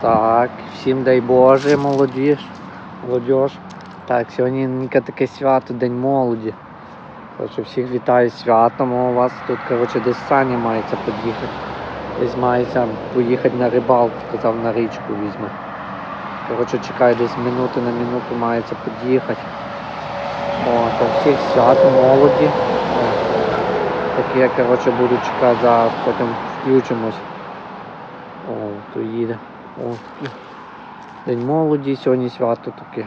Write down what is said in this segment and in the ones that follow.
Так, всім дай Боже, молодіж, молодіж. Так, сьогодні Ніка таке свято, День молоді. Коротше, всіх вітаю святом. У вас тут, коротше, десь Саня мається під'їхати. Десь мається поїхати на рибалку, сказав на річку візьме. Коротше, чекаю десь минути на минуту мається під'їхати. О, всіх свято молоді. О, таке, я, коротше, буду чекати зараз, потім включимось. О, то їде. О, День молоді, сьогодні свято таке.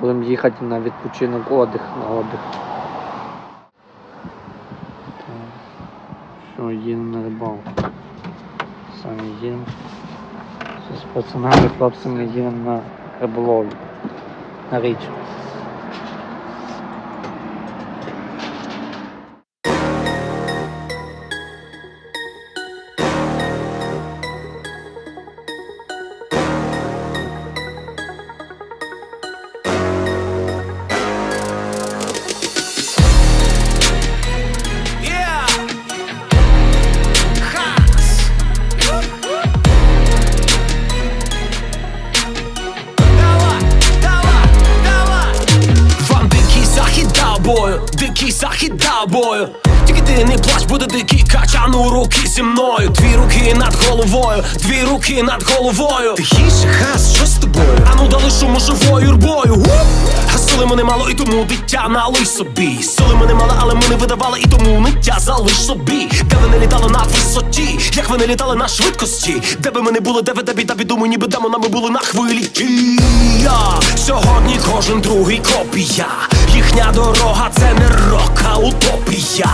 Будемо їхати на відпочинок отдих, на отдих. Все, їдемо на рибалку. Самі їдемо. З пацанами, хлопцями їдемо на риболовлю. На річку. Ти не плач, буде дикий качану руки зі мною. Дві руки над головою, дві руки над головою. Тихіше, хас, що з тобою? Ану дали шуму живою! А сили мене мало, і тому дитя налий собі. Сили мене мало, але ми не видавали, і тому ниття залиш собі. Де ви не літали на висоті, як ви не літали на швидкості. Де би ми не були, де ви де біда біду, ніби демонами були на хвилі. І я сьогодні кожен другий копія. Їхня дорога це не рок, а утопія.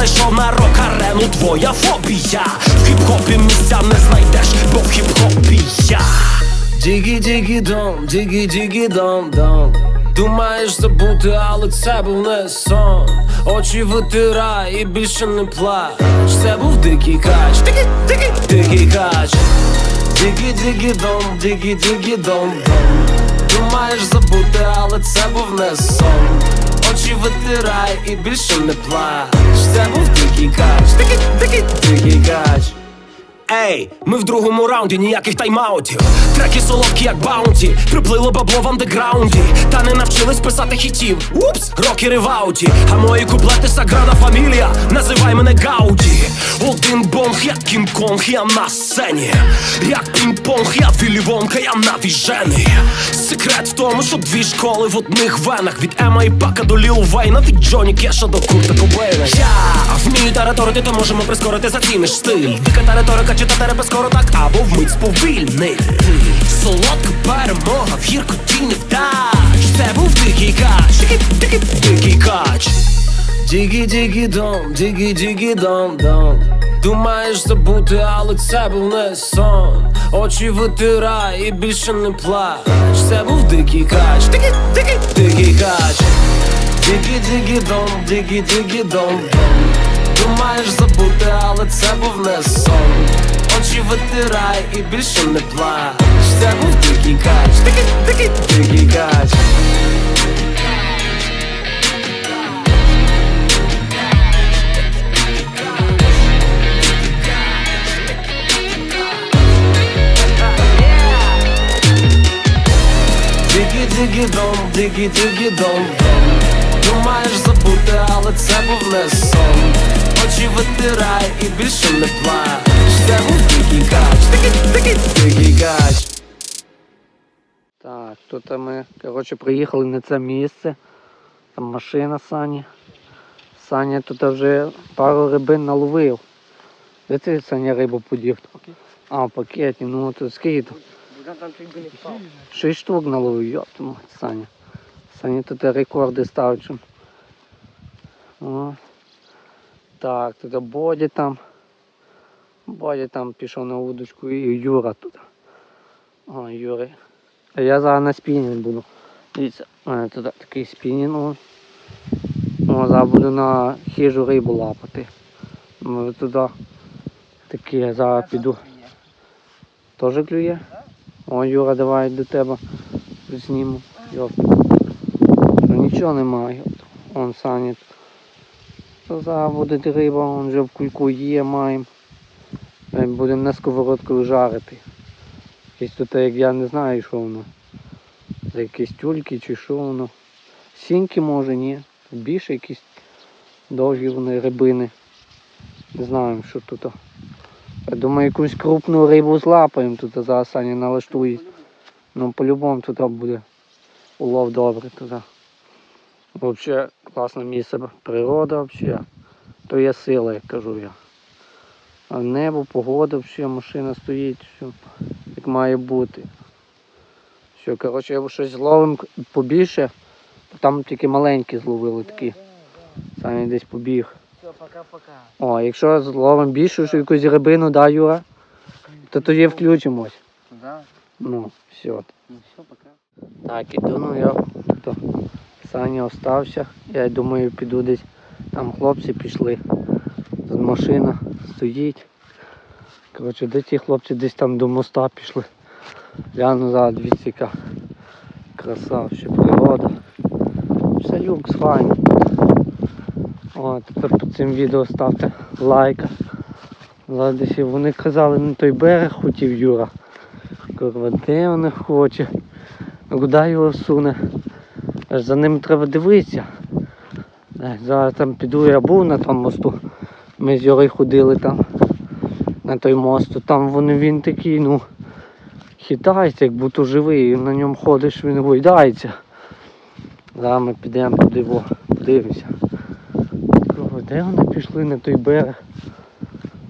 Я зайшов на рок-арену, твоя фобія. В хіп-хопі місця не знайдеш, бо в хіп-хопі я. Дігі дігі дом, дігі дігі дом дом. Думаєш забути, але це був не сон. Очі витирай і більше не плач. Це був дикий кач, дикий, дикий, дикий кач. Дігі дігі дом, дігі дігі дом дом. Думаєш забути, але це був не сон Очі витирай і більше не плач. Це був дикий кач, дикий, дикий, дикий кач Ей, ми в другому раунді, ніяких тайм-аутів. Треки солодкі, як баунті, приплило бабло в андеграунді. Та не навчились писати хітів. Упс, рокери в ауті. А мої куплети саграда фамілія, називай мене Гауді. Один бонг, як Кінг-Конг, я на сцені. Як пінг-понг, я Віллі Вонка, я на віжені. Секрет в тому, що дві школи в одних венах. Від Ема і Пака до Ліл Вейна, від Джоні Кеша до Курта Кобейна. Я вмію тараторити, то можемо прискорити, заціниш стиль. Дика тараторика, читати репи скоро так, або вмить сповільнити Солодка перемога в гіркоті не вдач. Це був дикий кач, дикий, дикий, дикий кач. Дігі дігі дом, дігі дігі дом дом. Думаєш забути, але це був не сон. Очі витирай і більше не плач. Це був дикий кач, дикий, дикий, дикий кач. Дігі дігі дом, дігі дігі дом дом. Думаєш забути, але це був не сон Очі витирай і більше не плач. Це був дикий кач, дикий, дикий, дикий кач. Дигі дигі дом, дигі дигі дом дом. Думаєш забути, але це був не сон Очі витирай і більше не плач Це був дикий кач, дикий, дикий, дикий кач Так, тут ми, коротше, приїхали на це місце. Там машина Сані. Саня тут вже пару рибин наловив. Де ти Саня рибу подів? А, в пакеті, ну то скільки тут? Шість штук наловив, йопту Саня. Саня тут рекорди ставить. О. Так, тут Боді там. Боді там пішов на удочку і Юра тут. О, Юрий. А я зараз на спінінг буду. Дивіться, тут такий спінінг. О, зараз буду на хижу рибу лапати. Може туди такі, я зараз піду. Теж клює? О, Юра, давай до тебе зніму. Йоп. Нічого немає. Он Саня. Буде риба, он вже в кульку є, маємо. Будемо на сковородку жарити. Якесь тут, як я не знаю, що воно. Якісь тюльки чи що воно. Сіньки може, ні. Більше якісь довгі вони рибини. Не знаю, що тут. Я думаю, якусь крупну рибу злапаємо тут а зараз Саня налаштують. Ну по-любому тут буде улов добрий туди. Взагалі класне місце, природа взагалі. То є сила, як кажу я. А небо, погода, взагалі, машина стоїть, все як має бути. Все, коротше, я щось зловим побільше, там тільки маленькі зловили такі. Самі десь побіг. Все, пока-пока. О, якщо зловим більшу що якусь рибину, да, Юра, то тоді включимось. Да? Ну, все. Ну все, пока. Так, іду, ну я Саня остався. Я думаю, піду десь. Там хлопці пішли. Тут машина стоїть. Коротше, де ті хлопці десь там до моста пішли. Гляну за яка краса, ще природа. Все люкс, файно. О, тепер під цим відео ставте лайк. Десь вони казали, на той берег хотів Юра. Курва, де вони хоче? Куди його суне? За ним треба дивитися. Е, Зараз там піду, я був на тому мосту. Ми з Юрою ходили там на той мост. Там вони він такий, ну, хитається, як будто живий. І на ньому ходиш, він гойдається. Зараз ми підемо туди, подивимося. Де вони пішли на той берег?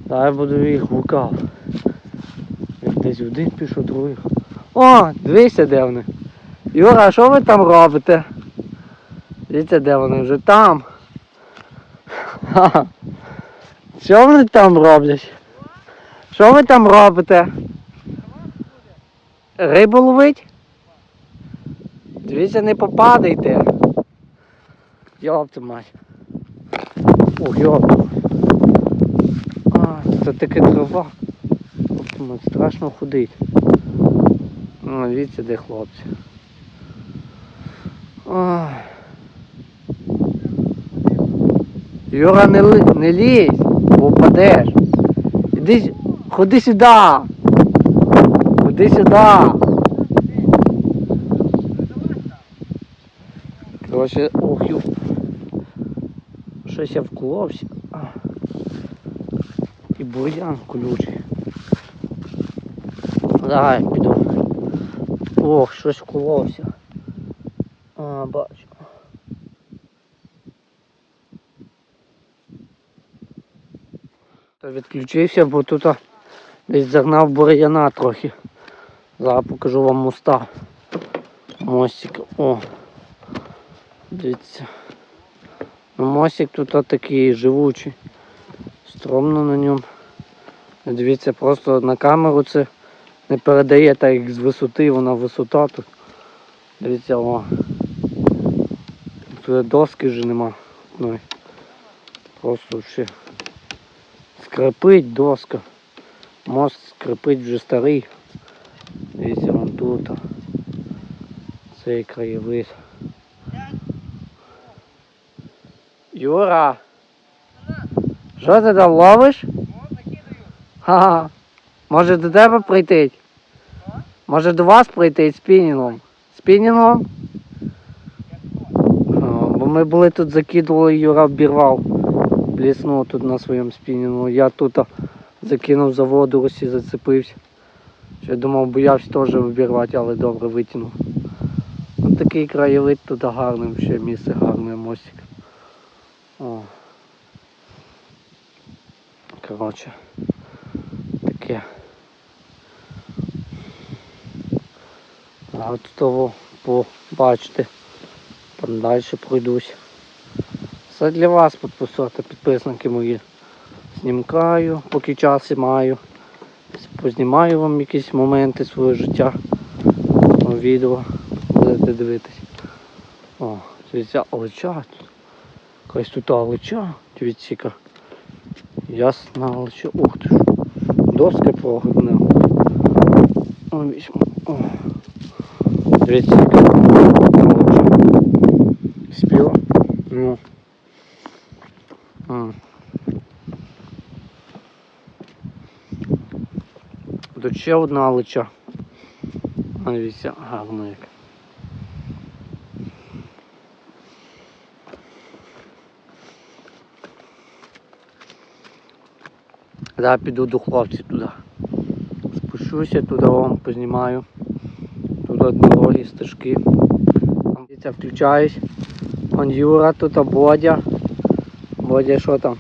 Зараз я буду їх гукав. Як Десь один пішов, другий. О, дивися, де вони. Юра, а що ви там робите? Дивіться, де вони вже там. Що вони там роблять? Що ви там робите? Рибу ловить? Дивіться, не попадайте. Йопта мать. Ох, йопта. А, це таке трава. Йопта мать, страшно ходить. Ну, дивіться, де хлопці. Ой. Юра, не, не лізь, бо впадеш. Іди, ходи сюди. Ходи сюди. Короче, ох, ю. Щось я вколовся. І бур'ян колючий. Давай, піду. Ох, щось вколовся. А, бачу. Та відключився, бо тут десь загнав бур'яна трохи. Зараз покажу вам моста. Мостик. О. Дивіться. Ну, мостик тут такий живучий. Стромно на ньому. Дивіться, просто на камеру це не передає так як з висоти, вона висота тут. Дивіться, о. Тут доски вже нема. одної. Просто ще скрипить доска. Мост скрипить вже старий. Дивіться вон тут. Цей краєвид. Юра! Що ти там ловиш? Ха-ха. Може до тебе прийти? Може до вас прийти спінінгом? Спінінгом? Ми були тут закидували, Юра обірвав. Бліснув тут на своєму спінінгу. Я тут закинув за воду, ось і зацепився. Ще думав, боявся теж обірвати, але добре витягнув. Ось такий краєвид тут гарний, ще місце гарне, мостик. О. Коротше, таке. А от того побачите. Там далі пройдусь. Все для вас підписати, підписники мої. Знімкаю, поки час і маю. Познімаю вам якісь моменти свого життя. Відео будете дивитись. О, дивіться, олеча. Якась тут олеча, дивіться. Ясна олеча. Ух ти ж. Доска прогибна. О, візьму. Дивіться, яка олеча. Спіла? Ну. М. Тут ще одна алича. Дивіться, гарно як. Зараз піду до хлопців туди. Спущуся туди вам познімаю. Туди дороги, стежки. Там включаюсь. Вон Юра, тут Бодя. Бодя що там?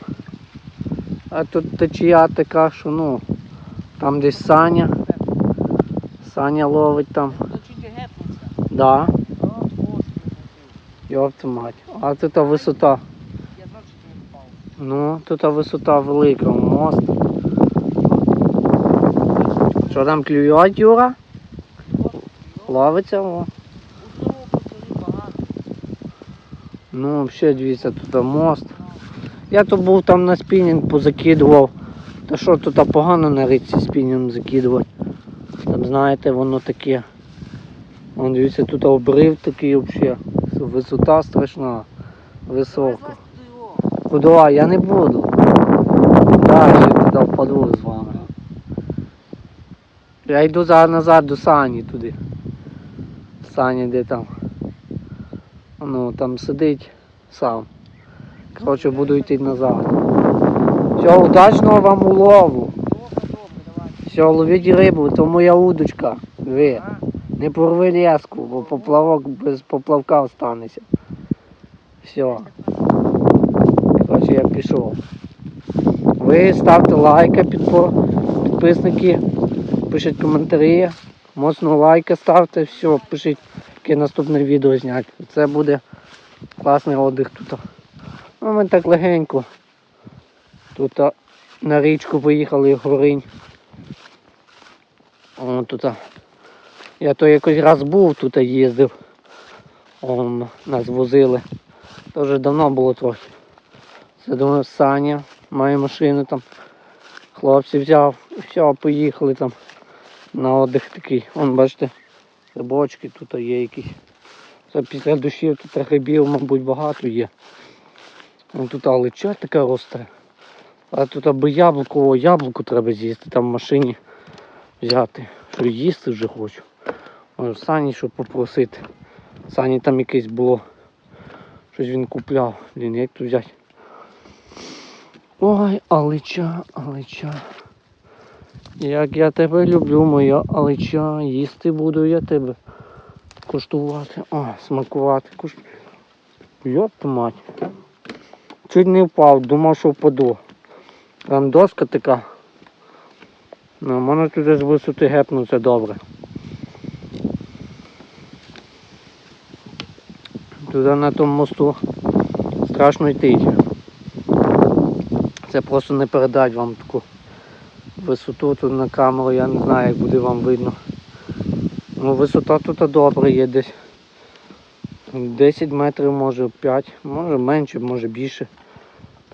А тут течія така, що ну, там десь Саня. Саня ловить там. Да, йопта мать. А тут та висота. Ну, тут та висота велика, мост. Що там клюють, Юра? Ловиться? О. Ну, взагалі, дивіться, тут мост. Я то був там на спінінг позакидував. Та що тут погано на річці спінінг закидувати. Там знаєте, воно таке. Вон дивіться, тут обрив такий взагалі. Висота страшна. Висока. Куда? Я не буду. Да, я туди впаду з вами. Я йду зараз назад до Сані туди. Саня де там. Ну, там сидить сам. Коротше, буду йти назад. Все, удачного вам улову. Все, ловіть рибу, то моя удочка. Ви. Не порви леску, бо поплавок без поплавка останеться. Все. Коротше, я пішов. Ви ставте лайки, підписники, пишіть коментарі, моцно лайки ставте, все, пишіть, яке наступне відео зняти. Це буде класний отдих тут. Ну, ми так легенько. Тут на річку поїхали горинь. О, тут я то якось раз був тут їздив. Он, нас возили. То вже давно було трохи. Це думаю, Саня має машину там. Хлопці взяв все, поїхали там на отдих такий. Вон, бачите, рибочки тут є якісь. Це після дощів тут грибів, мабуть, багато є. Вон тут алича така росте. А тут аби яблуко, о, яблуко треба з'їсти, там в машині взяти. Що їсти вже хочу. Може Сані щоб попросити. Сані там якесь було. Щось він купляв. Блін, як тут взяти? Ой, алича, алича. Як я тебе люблю, моя алича. Їсти буду я тебе. Куштувати. О, смакувати. Куш... Йоп мать. Чуть не впав, думав, що впаду. Там доска така. Ну, можна туди з висоти гепнутися добре. Туди на тому мосту страшно йти. Це просто не передать вам таку висоту тут на камеру, я не знаю, як буде вам видно. Ну, висота тут добре є десь. 10 метрів, може 5, може менше, може більше.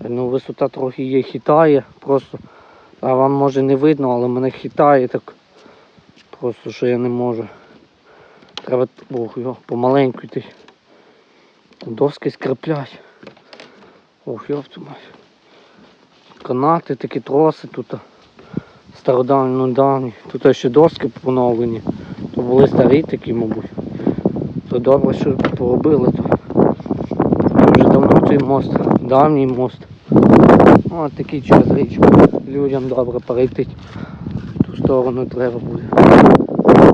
Ну, висота трохи є, хитає просто. А вам може не видно, але мене хитає так. Просто що я не можу. Треба ох, йо, помаленьку йти. Доски скреплять. Ох, йопту мать. Канати, такі троси тут. Стародавні, ну давні. Тут ще доски поновлені. То були старі такі, мабуть. То добре, що поробили то. Вже давно цей мост, давній мост. Ось такий час річку. Людям добре перейти. В ту сторону треба буде.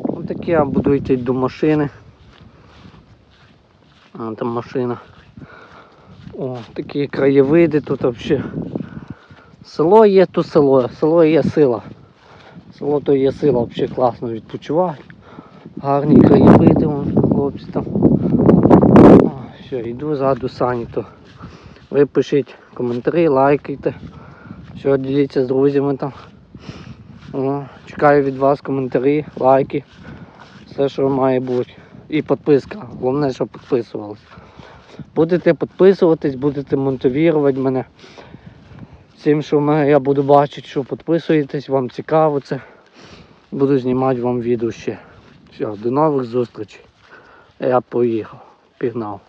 Ось таке я буду йти до машини. А, там машина. О, такі краєвиди тут взагалі. Село є, то село. Село є сила. Село то є сила, взагалі класно відпочивати. Гарні краєвиди, вон, хлопці там. О, все, йду ззаду сані, то ви пишіть коментарі, лайкайте. Все, діліться з друзями там. О, чекаю від вас коментарі, лайки. Все, що має бути. І підписка. Головне, щоб підписувались. Будете підписуватись, будете мотивувати мене. Цим, що мене, я буду бачити, що підписуєтесь, вам цікаво це. Буду знімати вам відео ще. Все, до нових зустрічей. Я поїхав, пігнав.